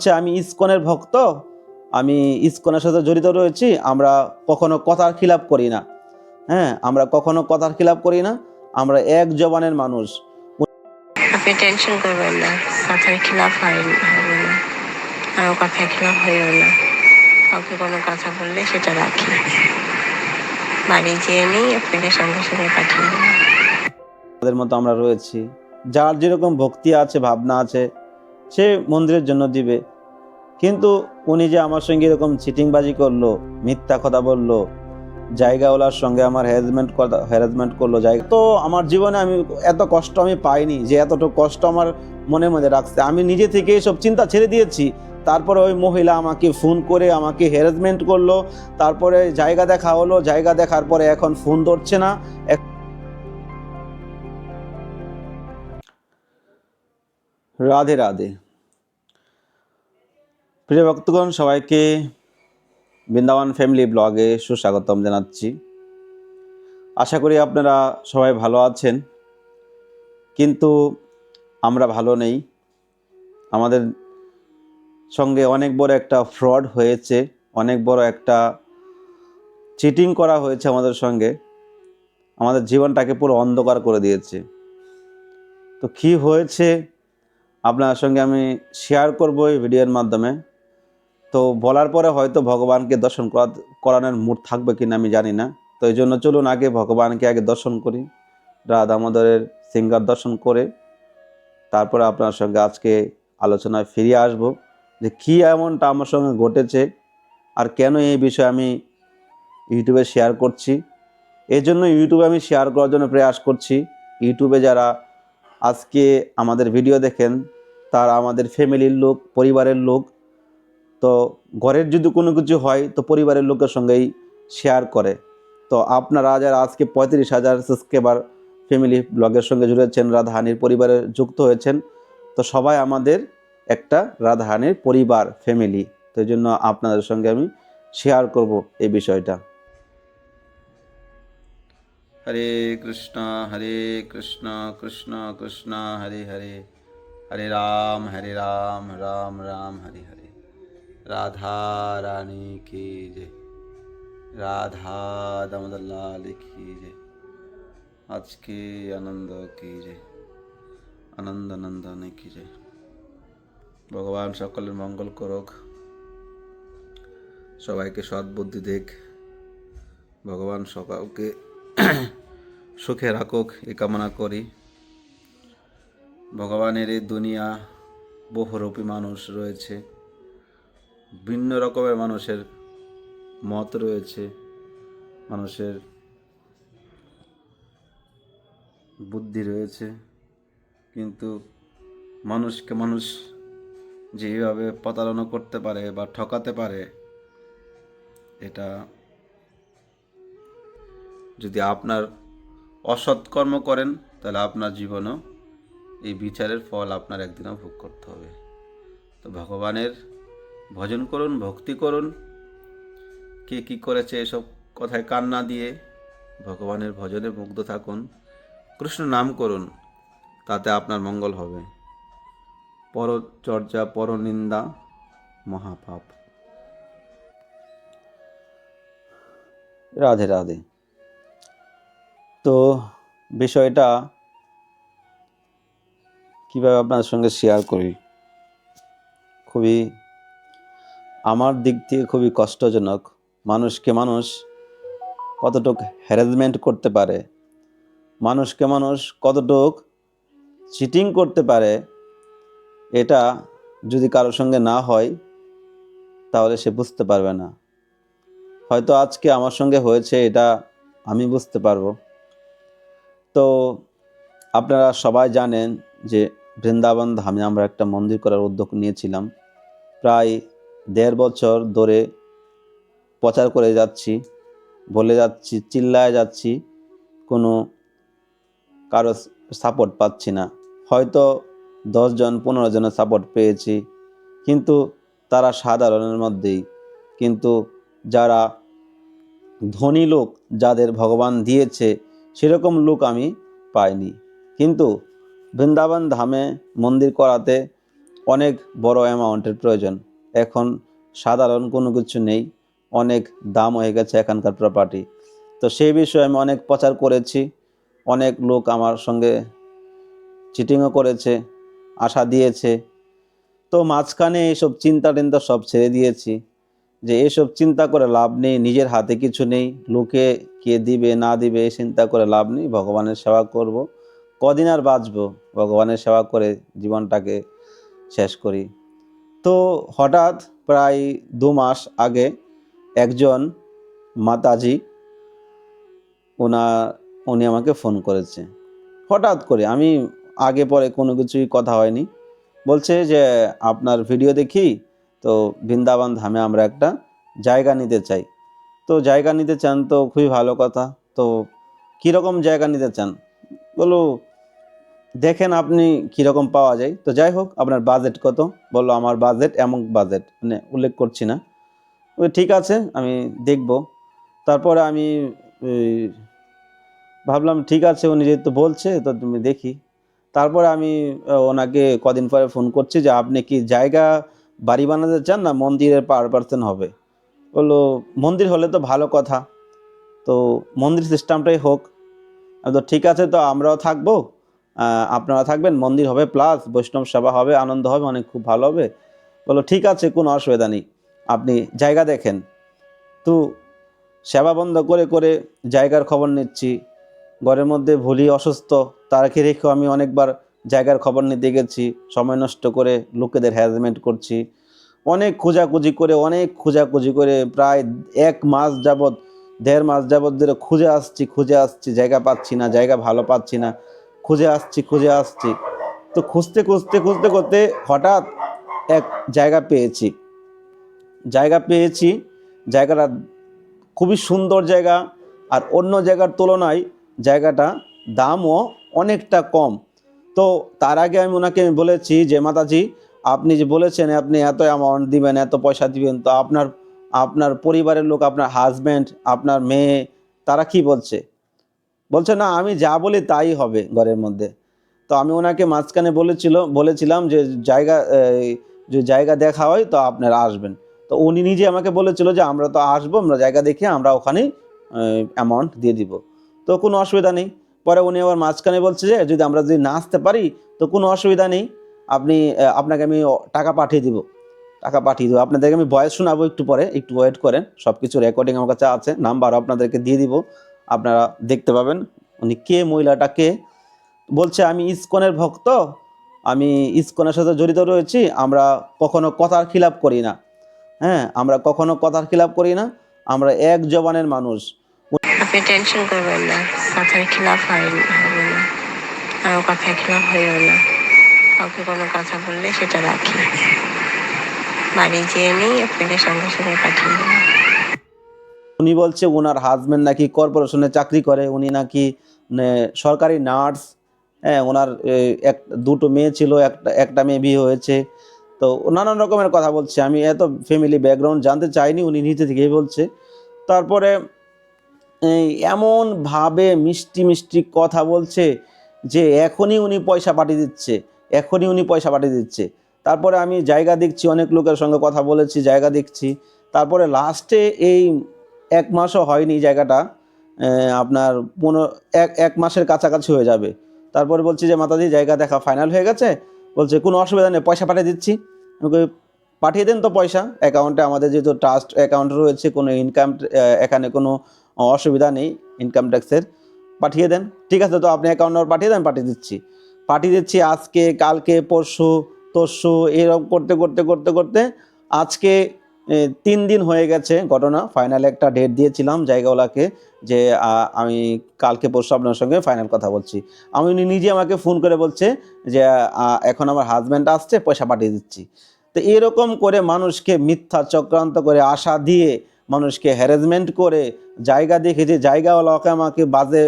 বলছে আমি ইসকনের ভক্ত আমি ইসকনের সাথে জড়িত রয়েছি আমরা কখনো কথার খিলাপ করি না। হ্যাঁ আমরা কখনো কথার খিলাপ করি না আমরা এক জবানের মানুষ। আপনি টেনশন করবেন না কথার খিলাফ হবে না। আরও কথার খিলাফ হইও না। কাউকে কোনো কথা বললে সেটা রাখি। বাড়ি যেয়ে নিই আপনাকে সঙ্গে সঙ্গে পাঠিয়ে তাদের মতো আমরা রয়েছি। যার যেরকম ভক্তি আছে ভাবনা আছে সে মন্দিরের জন্য দিবে। কিন্তু উনি যে আমার সঙ্গে এরকম চিটিংবাজি করল, মিথ্যা কথা বলল, জায়গাওয়ালার সঙ্গে আমার হ্যারাসমেন্ট হ্যারাসমেন্ট করল, জায়গা তো আমার জীবনে আমি এত কষ্ট আমি পাইনি যে এতটুকু কষ্ট আমার মনে মনে রাখছে। আমি নিজে থেকে সব চিন্তা ছেড়ে দিয়েছি। তারপরে ওই মহিলা আমাকে ফোন করে আমাকে হ্যারাসমেন্ট করল। তারপরে জায়গা দেখা হলো। জায়গা দেখার পরে এখন ফোন ধরছে না। রাধে রাধে। প্রিয় ভক্তগণ, সবাইকে বৃন্দাবন ফ্যামিলি ব্লগে সুস্বাগতম জানাচ্ছি। আশা করি আপনারা সবাই ভালো আছেন, কিন্তু আমরা ভালো নেই। আমাদের সঙ্গে অনেক বড় একটা ফ্রড হয়েছে, অনেক বড় একটা চিটিং করা হয়েছে আমাদের সঙ্গে। আমাদের জীবনটাকে পুরো অন্ধকার করে দিয়েছে। তো কি হয়েছে? আপনার সঙ্গে আমি শেয়ার করব এই ভিডিওর মাধ্যমে। তো বলার পরে হয়তো ভগবানকে দর্শন করা করানোর মুড থাকবে কিনা আমি জানি না। তো এই জন্য চলুন আগে ভগবানকে আগে দর্শন করি। রাধা আমাদের সিঙ্গার দর্শন করে, তারপরে আপনার সঙ্গে আজকে আলোচনায় ফিরে আসব যে কী এমনটা আমার সঙ্গে ঘটেছে আর কেন এই বিষয়ে আমি ইউটিউবে শেয়ার করছি। এই জন্য ইউটিউবে আমি শেয়ার করার জন্য প্রয়াস করছি। ইউটিউবে যারা আজকে আমাদের ভিডিও দেখেন, তারা আমাদের ফ্যামিলির লোক, পরিবারের লোক তো ঘরের যদি কোনো কিছু হয়, তো পরিবারের লোকের সঙ্গেই শেয়ার করে। তো আপনারা যারা আজকে পঁয়ত্রিশ হাজার সাবস্ক্রাইবার ফ্যামিলি ব্লগের সঙ্গে জুড়েছেন রাধাহানির পরিবারে যুক্ত হয়েছেন, তো সবাই আমাদের একটা রাধাহানির পরিবার ফ্যামিলি তো জন্য আপনাদের সঙ্গে আমি শেয়ার করব এই বিষয়টা। হরে কৃষ্ণ হরে কৃষ্ণ কৃষ্ণ কৃষ্ণ, হরে হরে। হরে রাম হরে রাম রাম রাম, হরে হরে। রাধা রানী কি জয়। রাধা দামোদর লাল কি জয়। আজকে আনন্দ কি জয়। আনন্দ নন্দন কি জয়। ভগবান সকলের মঙ্গল করুক। সবাইকে সৎ বুদ্ধি দেখ ভগবান সকলকে সুখে রাখুক এ কামনা করি। ভগবানের এই দুনিয়া বহুরূপী মানুষ রয়েছে। ভিন্ন রকমের মানুষের মত রয়েছে, মানুষের বুদ্ধি রয়েছে, কিন্তু মানুষকে মানুষ যেভাবে প্রতারণা করতে পারে বা ঠকাতে পারে, এটা যদি আপনার অসৎ কর্ম করেন, তাহলে আপনার জীবনও এই বিচারের ফল আপনার একদিনও ভোগ করতে হবে। তো ভগবানের ভজন করুন, ভক্তি করুন। কে কি করেছে এসব কথায় কান না দিয়ে, ভগবানের ভজনে মুগ্ধ থাকুন। কৃষ্ণ নাম করুন, তাতে আপনার মঙ্গল হবে। পরচর্চা পরনিন্দা, মহাপাপ। রাধে রাধে। তো বিষয়টা কীভাবে আপনার সঙ্গে শেয়ার করি? খুবই আমার দিক থেকে খুবই কষ্টজনক। মানুষকে মানুষ কতটুক হ্যারাসমেন্ট করতে পারে? মানুষকে মানুষ কতটুক চিটিং করতে পারে? এটা যদি কারোর সঙ্গে না হয়, তাহলে সে বুঝতে পারবে না। হয়তো আজকে আমার সঙ্গে হয়েছে, এটা আমি বুঝতে পারব। তো আপনারা সবাই জানেন যে বৃন্দাবন ধামে আমরা একটা মন্দির করার উদ্যোগ নিয়েছিলাম। প্রায় দেড় বছর ধরে প্রচার করে যাচ্ছি, বলে যাচ্ছি, চিল্লায় যাচ্ছি, কোনো কারও সাপোর্ট পাচ্ছি না। হয়তো দশজন পনেরো জনের সাপোর্ট পেয়েছি, কিন্তু তারা সাধারণের মধ্যেই। কিন্তু যারা ধনী লোক, যাদের ভগবান দিয়েছে, সেরকম লোক আমি পাইনি। কিন্তু বৃন্দাবন ধামে মন্দির করাতে অনেক বড় অ্যামাউন্টের প্রয়োজন। এখন সাধারণ কোনো কিছু নেই, অনেক দাম হয়ে গেছে এখানকার প্রপার্টি তো সেই বিষয়ে আমি অনেক প্রচার করেছি, অনেক লোক আমার সঙ্গে চিটিংও করেছে, আশা দিয়েছে। তো মাঝখানে এইসব চিন্তা টিন্তা সব ছেড়ে দিয়েছি যে এসব চিন্তা করে লাভ নেই, নিজের হাতে কিছু নেই, লোকে কে দিবে, না দিবে, এই চিন্তা করে লাভ নেই, ভগবানের সেবা করব। কদিন আর বাঁচবো, ভগবানের সেবা করে জীবনটাকে শেষ করি। তো হঠাৎ প্রায় দু মাস আগে একজন মাতাজি ওনা, উনি আমাকে ফোন করেছে। হঠাৎ করে, আমি আগে পরে কোনো কিছুই কথা হয়নি। বলছে যে, আপনার ভিডিও দেখি, তো বৃন্দাবন ধামে আমরা একটা জায়গা নিতে চাই। তো জায়গা নিতে চান তো খুবই ভালো কথা। তো কীরকম জায়গা নিতে চান? বলো দেখেন আপনি কীরকম পাওয়া যায়। তো যাই হোক, আপনার বাজেট কত? বলল, আমার বাজেট এমন বাজেট মানে উল্লেখ করছি না। ঠিক আছে, আমি দেখব। তারপরে আমি ভাবলাম, ঠিক আছে, উনি যেহেতু বলছে, তো তুমি দেখি। তারপরে আমি ওনাকে কদিন পরে ফোন করছি যে, আপনি কি জায়গা বাড়ি বানাতে চান না মন্দিরের পার পার্সেন্ট হবে? বলল, মন্দির হলে তো ভালো কথা। তো মন্দির সিস্টেমটাই হোক। তো ঠিক আছে, তো আমরাও থাকব। আপনারা থাকবেন, মন্দির হবে প্লাস বৈষ্ণব সেবা হবে, আনন্দ হবে অনেক খুব ভালো হবে। বলল ঠিক আছে, কোনো অসুবিধা নেই। আপনি জায়গা দেখেন। তো সেবা বন্ধ করে করে জায়গার খবর নিচ্ছি। ঘরের মধ্যে ভুলি, অসুস্থ, তারাকে রেখেও আমি অনেকবার জায়গার খবর নিতে গেছি। সময় নষ্ট করে লোকেদের হ্যারাসমেন্ট করছি। অনেক খোঁজাখুঁজি করে, অনেক খোঁজাখুঁজি করে প্রায় এক মাস যাবৎ, দেড় মাস যাবৎ ধরে খুঁজে আসছি খুঁজে আসছি, জায়গা পাচ্ছি না, জায়গা ভালো পাচ্ছি না। খুঁজে আসছি খুঁজে আসছি। তো খুঁজতে খুঁজতে খুঁজতে করতে হঠাৎ এক জায়গা পেয়েছি। জায়গা পেয়েছি, জায়গাটা খুবই সুন্দর জায়গা আর অন্য জায়গার তুলনায় জায়গাটা দামও অনেকটা কম। তো তার আগে আমি ওনাকে বলেছি যে, মাতাজি, আপনি যে বলেছেন আপনি এত অ্যামাউন্ট দিবেন, এত পয়সা দিবেন, তো আপনার আপনার পরিবারের লোক, আপনার হাজব্যান্ড আপনার মেয়ে, তারা কি বলছে? বলছে, না, আমি যা বলি তাই হবে ঘরের মধ্যে। তো আমি ওনাকে মাঝখানে বলেছিল, বলেছিলাম যে, জায়গা যে জায়গা দেখা হয় তো আপনারা আসবেন। তো উনি নিজে আমাকে বলেছিল যে, আমরা তো আসব, আমরা জায়গা দেখে আমরা ওখানেই অ্যামাউন্ট দিয়ে দিব। তো কোনো অসুবিধা নেই। পরে উনি আবার মাঝখানে বলছে যে, যদি আমরা যদি না আসতে পারি, তো কোনো অসুবিধা নেই। আপনি আপনাকে আমি টাকা পাঠিয়ে দিব। টাকা পাঠিয়ে দেবো। আপনাদেরকে আমি ভয়েস শোনাবো একটু পরে, একটু ওয়েট করেন। সব কিছু রেকর্ডিং আমার কাছে আছে নাম্বারও আপনাদেরকে দিয়ে দিব। আপনারা দেখতে পাবেন। উনি কে, মহিলাটা কে? বলছে, আমি ইসকনের ভক্ত। আমি ইসকনের সাথে জড়িত রয়েছি। আমরা কখনো কথার খিলাপ করি না। হ্যাঁ আমরা কখনো কথার খিলাপ করি না। আমরা এক জবানের মানুষ। টেনশন বললে সেটা বাড়ি যেয়ে সঙ্গে সঙ্গে পাঠিয়ে দেবো। উনি বলছে ওনার হাজব্যান্ড নাকি কর্পোরেশনে চাকরি করে উনি নাকি মানে, সরকারি নার্স হ্যাঁ ওনার এক দুটো মেয়ে ছিল একটা একটা মেয়ে বিয়ে হয়েছে। তো নানান রকমের কথা বলছে। আমি এত ফ্যামিলি ব্যাকগ্রাউন্ড জানতে চাইনি উনি নিজে থেকেই বলছে। তারপরে এমনভাবে মিষ্টি মিষ্টি কথা বলছে যে এখনই উনি পয়সা পাঠিয়ে দিচ্ছে এখনই উনি পয়সা পাঠিয়ে দিচ্ছে। তারপরে আমি জায়গা দেখছি অনেক লোকের সঙ্গে কথা বলেছি জায়গা দেখছি। তারপরে লাস্টে এই এক মাসও হয়নি জায়গাটা আপনার পনেরো, এক এক মাসের কাছাকাছি হয়ে যাবে। তারপরে বলছি যে, মাতাজি, জায়গা দেখা ফাইনাল হয়ে গেছে? বলছে, কোনো অসুবিধা নেই, পয়সা পাঠিয়ে দিচ্ছি। পাঠিয়ে দেন তো পয়সা অ্যাকাউন্টে আমাদের যেহেতু ট্রাস্ট অ্যাকাউন্ট রয়েছে, কোনো ইনকাম এখানে কোনো অসুবিধা নেই ইনকাম ট্যাক্সের পাঠিয়ে দেন। ঠিক আছে, তো আপনি অ্যাকাউন্ট নম্বর পাঠিয়ে দেন, পাঠিয়ে দিচ্ছি। পাঠিয়ে দিচ্ছি আজকে, কালকে, পরশু, তরশু, এরকম করতে করতে করতে করতে, আজকে তিন দিন হয়ে গেছে ঘটনা। ফাইনাল একটা ডেট দিয়েছিলাম জায়গাওয়ালাকে যে আমি কালকে পরশু আপনার সঙ্গে ফাইনাল কথা বলছি। আমি, উনি নিজে আমাকে ফোন করে বলছে যে এখন আমার হাজব্যান্ড আসছে, পয়সা পাঠিয়ে দিচ্ছি। তো এরকম করে মানুষকে মিথ্যা চক্রান্ত করে, আশা দিয়ে মানুষকে হ্যারাসমেন্ট করে জায়গা দেখে যে জায়গাওয়ালাকে আমাকে বাজে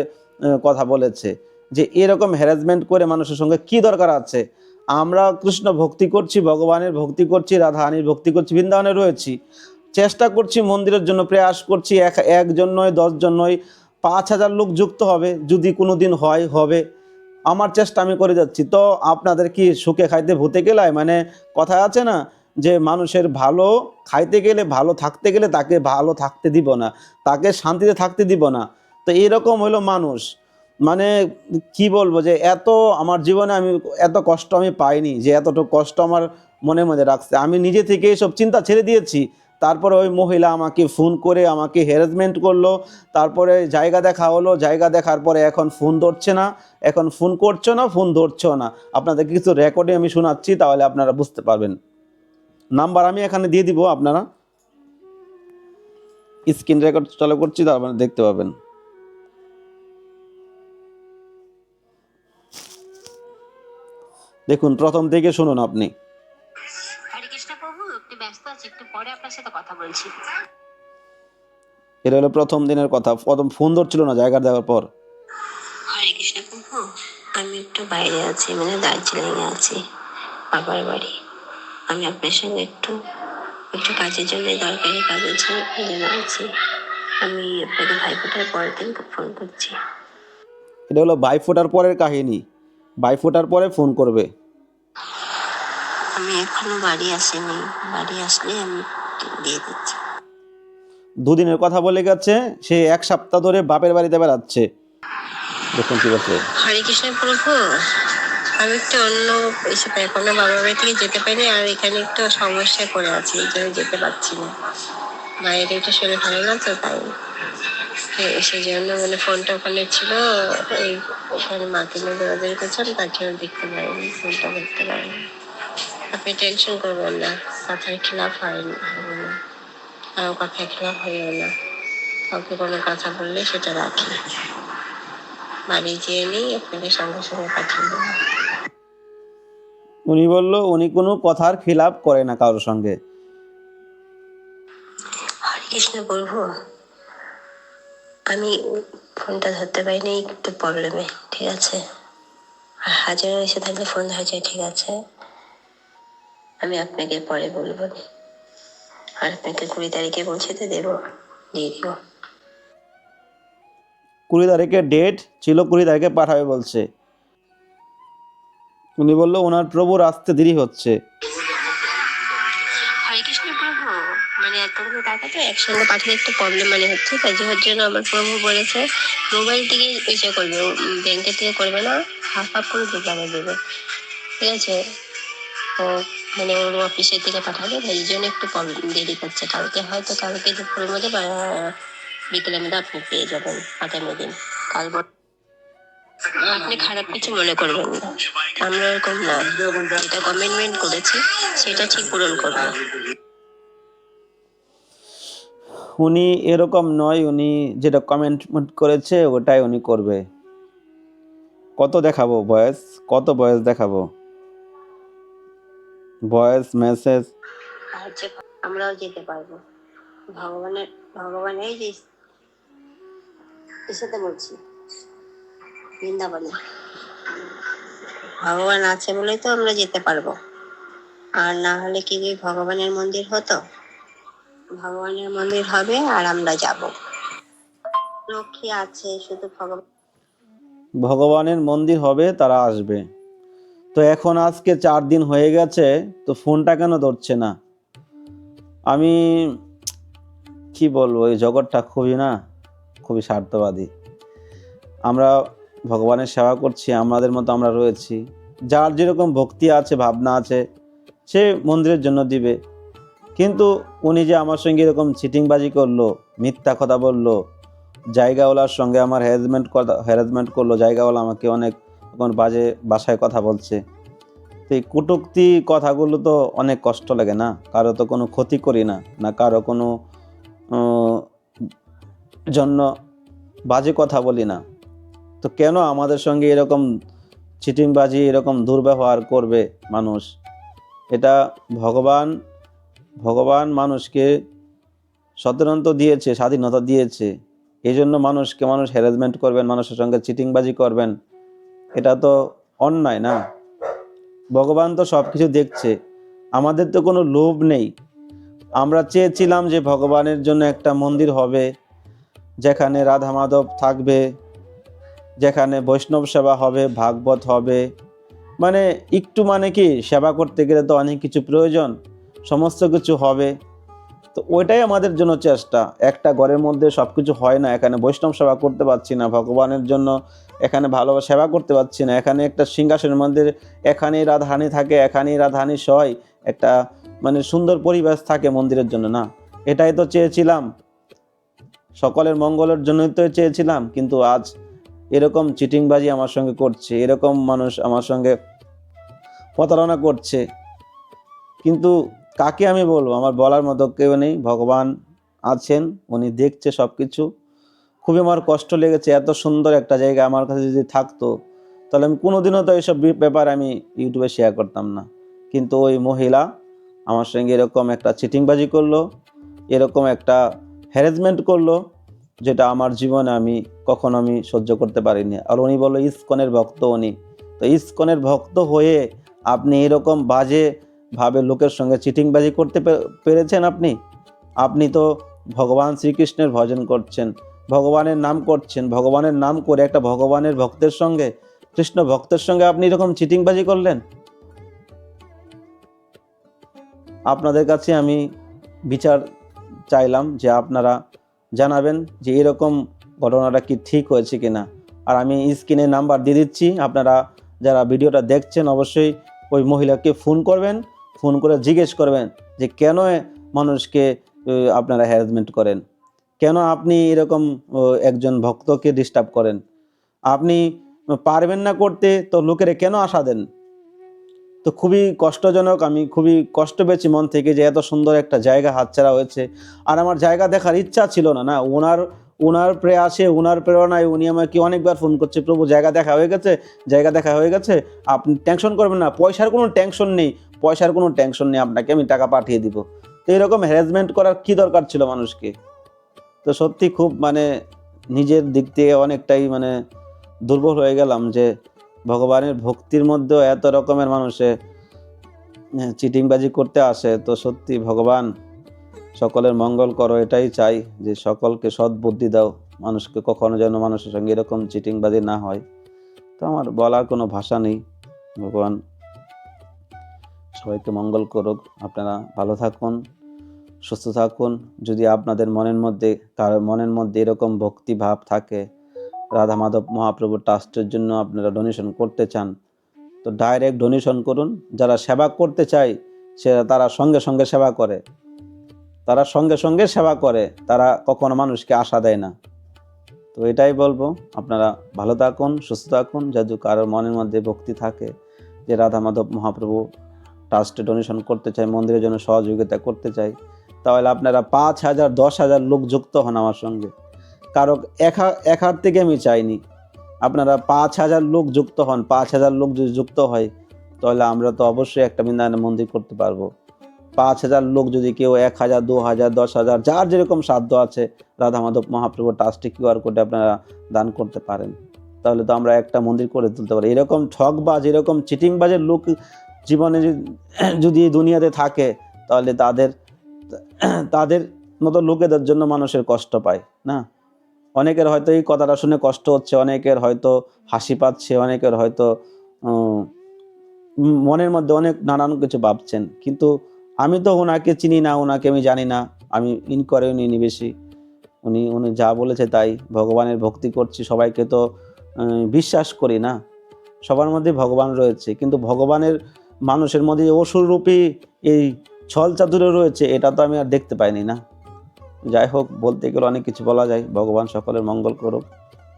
কথা বলেছে। যে এরকম হ্যারাসমেন্ট করে মানুষের সঙ্গে কি দরকার আছে? আমরা কৃষ্ণ ভক্তি করছি, ভগবানের ভক্তি করছি, রাধারানীর ভক্তি করছি, বৃন্দাবনে রয়েছি। চেষ্টা করছি, মন্দিরের জন্য প্রয়াস করছি, এক, একজন নয়, দশজন নয়, পাঁচ হাজার লোক যুক্ত হবে, যদি কোনো দিন হয়, হবে। আমার চেষ্টা আমি করে যাচ্ছি। তো আপনাদের কি সুখে খাইতে ভূতে গেলায়? মানে কথা আছে না যে, মানুষের ভালো খাইতে গেলে, ভালো থাকতে গেলে তাকে ভালো থাকতে দিব না, তাকে শান্তিতে থাকতে দিব না। তো এরকম হলো মানুষ। মানে কি বলব যে এত আমার জীবনে আমি এত কষ্ট আমি পাইনি, যে এতটুকু কষ্ট আমার মনের মধ্যে রাখছে। আমি নিজে থেকে সব চিন্তা ছেড়ে দিয়েছি। তারপরে ওই মহিলা আমাকে ফোন করে আমাকে হ্যারাসমেন্ট করল। তারপরে জায়গা দেখা হলো, জায়গা দেখার পরে এখন ফোন ধরছে না। এখন ফোন করছ না ফোন ধরছো না। আপনাদের কিছু রেকর্ডে আমি শোনাচ্ছি, তাহলে আপনারা বুঝতে পারবেন। নাম্বার আমি এখানে দিয়ে দিব আপনারা। স্ক্রিন রেকর্ড চালু করছি, তারপরে দেখতে পাবেন। দেখুন প্রথম থেকে শুনুন আপনি। হরে কৃষ্ণ প্রভু একটু ব্যস্ত আছি একটু পরে আপনার সাথে কথা বলছি। এটা হলো প্রথম দিনের কথা। প্রথম ফোন ধরছিল না জায়গা দেওয়ার পর। হরে কৃষ্ণ প্রভু আমি একটু বাইরে আছি মানে দার্জিলিং এ আছি বাবার বাড়ি। আমি আপনার সঙ্গে একটু একটু কাজের জন্য দরকারি কাজের জন্য আছি। আমি আপনাকে ভাইফোঁটার পরের দিন ফোন করছি। এটা হলো বাই ফোটার পরের কাহিনী। বাই ফোটার পরে ফোন করবে। আমি এখনও বাড়ি আসিনি। বাড়ি আসলে আমি দিয়ে দিচ্ছি। দুদিনের কথা বলে গেছে সে এক সপ্তাহ ধরে বাপের বাড়িতে বেড়াচ্ছে। দেখুন কি বলছে। হরে কৃষ্ণ প্রভু আমি একটু অন্য এসে এখনও বাবার বাড়ি থেকে যেতে পারিনি আর এখানে একটু সমস্যায় পড়ে আছি এই জন্য যেতে পারছি না। মায়ের একটু শরীর ভালো না তো তাই। সেই জন্য মানে ফোনটা ওখানে ছিল এই ওখানে মাকে নিয়ে দৌড়াদৌড়ি করছিলাম তার জন্য দেখতে পারিনি ফোনটা করতে পারিনি আপনি টেনশন করবেন না কথার খিলাফ হয়নি হবে না। কারও কথার খিলাফ হইও না। কাউকে কোনো কথা বললে সেটা রাখি। বাড়ি যেয়ে নিই আপনাকে সঙ্গে সঙ্গে পাঠিয়ে দেবো। উনি বলল উনি কোনো কথার খিলাপ করে না কারোর সঙ্গে। হরে কৃষ্ণ বলব আমি ফোনটা ধরতে পারিনি, একটু প্রবলেমে ঠিক আছে? আর এসে থাকলে ফোন ধরা যায়, ঠিক আছে? আমি আপনাকে পরে বলব। আর আপনাকে কুড়ি তারিখে পৌঁছতে দেবো, দিয়ে দিব। কুড়ি তারিখে ডেট ছিল, কুড়ি তারিখে পাঠাবে বলছে। উনি বলল, ওনার প্রভুর আসতে দেরি হচ্ছে। এতগুলো টাকা তো একসঙ্গে পাঠালে একটু প্রবলেম মানে হচ্ছে, তাই জন্য আমার প্রভু বলেছে মোবাইল থেকে ইসে করবে ব্যাংকের থেকে করবে না হাফ হাফ করে দোকানে দেবে ঠিক আছে? ও মানে ওর অফিসের থেকে পাঠাবে এই জন্য একটু প্রবলেম দেরি করছে। কালকে হয়তো কালকে দুপুরের মধ্যে বা বিকেলের মধ্যে আপনি পেয়ে যাবেন, আগামী দিন। কাল আপনি খারাপ কিছু মনে করবেন না। আমরা এরকম না। যেটা কমিটমেন্ট করেছি, সেটা ঠিক পূরণ করব। উনি এরকম নয়, উনি যেটা কমেন্ট করেছে ওটাই উনি করবে। কত দেখাবো বয়স কত বয়স দেখাবো? ভয়েস মেসেজ আর আমরাও যেতে পারব। ভগবানের, ভগবান, এই যে এসাতে বলছি, বৃন্দাবনে। ভগবান আছে বলেই তো আমরা যেতে পারব। আর না হলে কি ভগবানের মন্দির হতো? ভগবানের মন্দির হবে আর আমরা যাব। লক্ষ্মী আছে, শুধু ভগবান। ভগবানের মন্দির হবে, তারা আসবে। তো এখন আজকে চার দিন হয়ে গেছে, তো ফোনটা কেন ধরছে না? আমি, কি বলব, এই জগৎটা খুবই না, খুবই স্বার্থবাদী। আমরা ভগবানের সেবা করছি, আমাদের মতো আমরা রয়েছি। যার যেরকম ভক্তি আছে, ভাবনা আছে, সে মন্দিরের জন্য দিবে। কিন্তু উনি যে আমার সঙ্গে এরকম চিটিংবাজি করল, মিথ্যা কথা বলল, জায়গাওয়ালার সঙ্গে আমার হ্যারাসমেন্ট হ্যারাসমেন্ট করল, জায়গাওয়ালা আমাকে অনেক এখন বাজে বাসায় কথা বলছে। তো এই কটুক্তি কথাগুলো তো অনেক কষ্ট লাগে না? কারও তো কোনো ক্ষতি করি না না কারও কোনো জন্য বাজে কথা বলি না। তো কেন আমাদের সঙ্গে এরকম চিটিংবাজি এরকম দুর্ব্যবহার করবে মানুষ? এটা ভগবান ভগবান মানুষকে স্বতন্ত্র দিয়েছে, স্বাধীনতা দিয়েছে। এই জন্য মানুষকে মানুষ হ্যারাসমেন্ট করবেন, মানুষের সঙ্গে চিটিংবাজি করবেন। এটা তো অন্যায় না? ভগবান তো সব কিছু দেখছে। আমাদের তো কোনো লোভ নেই। আমরা চেয়েছিলাম যে ভগবানের জন্য একটা মন্দির হবে, যেখানে রাধা মাধব থাকবে, যেখানে বৈষ্ণব সেবা হবে, ভাগবত হবে। মানে একটু মানে কি, সেবা করতে গেলে তো অনেক কিছু প্রয়োজন। সমস্ত কিছু হবে। তো ওইটাই আমাদের জন্য চেষ্টা। একটা ঘরের মধ্যে সব কিছু হয় না, এখানে বৈষ্ণব সেবা করতে পারছি না, ভগবানের জন্য এখানে ভালো সেবা করতে পারছি না। এখানে একটা সিংহাসনের মধ্যে এখানেই রাধারানী থাকে, এখানেই রাধারানী সয়। একটা মানে সুন্দর পরিবেশ থাকে মন্দিরের জন্য, না? এটাই তো চেয়েছিলাম। সকলের মঙ্গলের জন্যই তো চেয়েছিলাম, কিন্তু আজ এরকম চিটিংবাজি আমার সঙ্গে করছে, এরকম মানুষ আমার সঙ্গে প্রতারণা করছে। কিন্তু কাকে আমি বলব? আমার বলার মতো কেউ নেই। ভগবান আছেন, উনি দেখছে সব কিছু খুবই আমার কষ্ট লেগেছে, এত সুন্দর একটা জায়গা আমার কাছে যদি থাকতো, তাহলে আমি কোনোদিনও তো এইসব ব্যাপার আমি ইউটিউবে শেয়ার করতাম না। কিন্তু ওই মহিলা আমার সঙ্গে এরকম একটা চিটিংবাজি করল, এরকম একটা হ্যারাসমেন্ট করল, যেটা আমার জীবনে আমি কখনো আমি সহ্য করতে পারিনি। আর উনি বলল, ইস্কনের ভক্ত উনি। তো ইস্কনের ভক্ত হয়ে আপনি এরকম বাজে ভাবে লোকের সঙ্গে চিটিংবাজি করতে পেরেছেন আপনি? আপনি তো ভগবান শ্রীকৃষ্ণের ভজন করছেন, ভগবানের নাম করছেন, ভগবানের নাম করে একটা ভগবানের ভক্তের সঙ্গে, কৃষ্ণ ভক্তের সঙ্গে আপনি এরকম চিটিংবাজি করলেন? আপনাদের কাছে আমি বিচার চাইলাম যে আপনারা জানাবেন যে এরকম ঘটনাটা কি ঠিক হয়েছে কিনা। আর আমি স্ক্রিনে নাম্বার দিয়ে দিচ্ছি, আপনারা যারা ভিডিওটা দেখছেন অবশ্যই ওই মহিলাকে ফোন করবেন। ফোন করে জিজ্ঞেস করবেন যে কেন মানুষকে আপনারা হ্যারাসমেন্ট করেন? কেন আপনি এরকম একজন ভক্তকে ডিস্টার্ব করেন? আপনি পারবেন না করতে, তো লোকেরা কেন আশা দেন? তো খুবই কষ্টজনক, আমি খুবই কষ্ট পেয়েছি মন থেকে যে এত সুন্দর একটা জায়গা হাতছাড়া হয়েছে। আর আমার জায়গা দেখার ইচ্ছা ছিল না না, ওনার ওনার প্রয়াসে ওনার প্রেরণায় উনি আমাকে অনেকবার ফোন করছে, প্রভু, জায়গা দেখা হয়ে গেছে, জায়গা দেখা হয়ে গেছে, আপনি টেনশন করবেন না, পয়সার কোনো টেনশন নেই, পয়সার কোনো টেনশন নেই, আপনাকে আমি টাকা পাঠিয়ে দিব। তো এরকম হ্যারাসমেন্ট করার কি দরকার ছিল মানুষকে? তো সত্যি খুব মানে নিজের দিক থেকে অনেকটাই মানে দুর্বল হয়ে গেলাম যে ভগবানের ভক্তির মধ্যেও এত রকমের মানুষে চিটিংবাজি করতে আসে। তো সত্যি ভগবান সকলের মঙ্গল করো, এটাই চাই যে সকলকে সৎ বুদ্ধি দাও। মানুষকে কখনো যেন মানুষের সঙ্গে এরকম চিটিংবাজি না হয়। তো আমার বলার কোনো ভাষা নেই। ভগবান সবাইকে মঙ্গল করুক। আপনারা ভালো থাকুন, সুস্থ থাকুন। যদি আপনাদের মনের মধ্যে, কারও মনের মধ্যে এরকম ভক্তি ভাব থাকে, রাধা মাধব মহাপ্রভুর ট্রাস্টের জন্য আপনারা ডোনেশন করতে চান, তো ডাইরেক্ট ডোনেশন করুন। যারা সেবা করতে চায়, সে তারা সঙ্গে সঙ্গে সেবা করে। তারা সঙ্গে সঙ্গে সেবা করে, তারা কখনো মানুষকে আশা দেয় না। তো এটাই বলব, আপনারা ভালো থাকুন, সুস্থ থাকুন যদি কারোর মনের মধ্যে ভক্তি থাকে, যে রাধা মাধব মহাপ্রভু ট্রাস্টে ডোনেশন করতে চায়, মন্দিরের জন্য সহযোগিতা করতে চাই তাহলে আপনারা পাঁচ হাজার, দশ হাজার লোক যুক্ত হন আমার সঙ্গে। কারও এক হাত থেকে আমি চাইনি। আপনারা পাঁচ হাজার লোক যুক্ত হন, পাঁচ হাজার লোক যদি যুক্ত হয়, তাহলে আমরা তো অবশ্যই একটা বৃন্দাবনের মন্দির করতে পারব। পাঁচ হাজার লোক যদি কেউ এক হাজার, দু হাজার, দশ হাজার, যার যেরকম সাধ্য আছে রাধা মাধব মহাপ্রভু ট্রাস্টে কিউআর কোডে আপনারা দান করতে পারেন। তাহলে তো আমরা একটা মন্দির করে তুলতে পারি। এরকম ঠকবাজ, এরকম চিটিংবাজের লোক জীবনে যদি- দুনিয়াতে থাকে, তাহলে তাদের তাদের মতো লোকেদের জন্য মানুষের কষ্ট পায়, না? অনেকের হয়তো এই কথাটা শুনে কষ্ট হচ্ছে, অনেকের হয়তো হাসি পাচ্ছে, অনেকের হয়তো মনের মধ্যে অনেক নানান কিছু ভাবছেন। কিন্তু আমি তো ওনাকে চিনি না, ওনাকে আমি জানি না। আমি ইনকোয়ারি নিয়ে বেশি। উনি উনি যা বলেছে তাই। ভগবানের ভক্তি করছি, সবাইকে তো বিশ্বাস করি না। সবার মধ্যে ভগবান রয়েছে, কিন্তু ভগবানের মানুষের মধ্যে অসুররূপী এই ছল চাতুরে রয়েছে, এটা তো আমি আর দেখতে পাইনি না। যাই হোক, বলতে গেলে অনেক কিছু বলা যায়। ভগবান সকলের মঙ্গল করুক।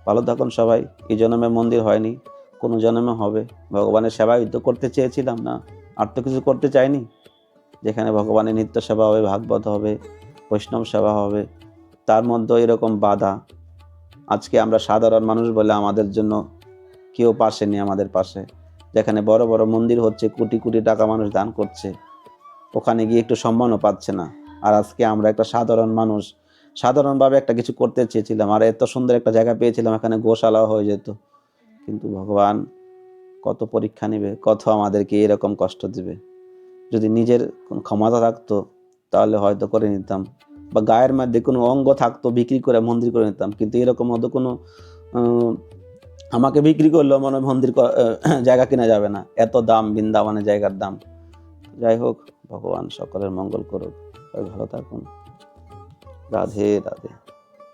ভালো থাকুন সবাই। এই জন্মে মন্দির হয়নি, কোনো জন্মে হবে। ভগবানের সেবাই তো করতে চেয়েছিলাম না। আর তো কিছু করতে চাইনি। যেখানে ভগবানের নিত্য সেবা হবে, ভাগবত হবে, বৈষ্ণব সেবা হবে, তার মধ্যে এরকম বাধা। আজকে আমরা সাধারণ মানুষ বলে আমাদের জন্য কেউ পাশে নেই আমাদের পাশে। যেখানে বড় বড় মন্দির হচ্ছে, কোটি কোটি টাকা মানুষ দান করছে। ওখানে গিয়ে একটু সম্মানও পাচ্ছে না। আর আজকে আমরা একটা সাধারণ মানুষ, সাধারণভাবে একটা কিছু করতে চেয়েছিলাম। আর এত সুন্দর একটা জায়গা পেয়েছিলাম, এখানে গোশালাও হয়ে যেত। কিন্তু ভগবান কত পরীক্ষা নেবে, কত আমাদেরকে এরকম কষ্ট দিবে। যদি নিজের ক্ষমতা থাকতো, তাহলে হয়তো করে নিতাম। বা গায়ের মধ্যে কোনো অঙ্গ থাকতো, বিক্রি করে মন্দির করে নিতাম। কিন্তু এরকম হয়তো কোনো আমাকে বিক্রি করলেও মনে মন্দির জায়গা কিনা যাবে না। এত দাম, বৃন্দাবনে জায়গার দাম। যাই হোক, ভগবান সকলের মঙ্গল করুক। ভালো থাকুন। রাধে রাধে।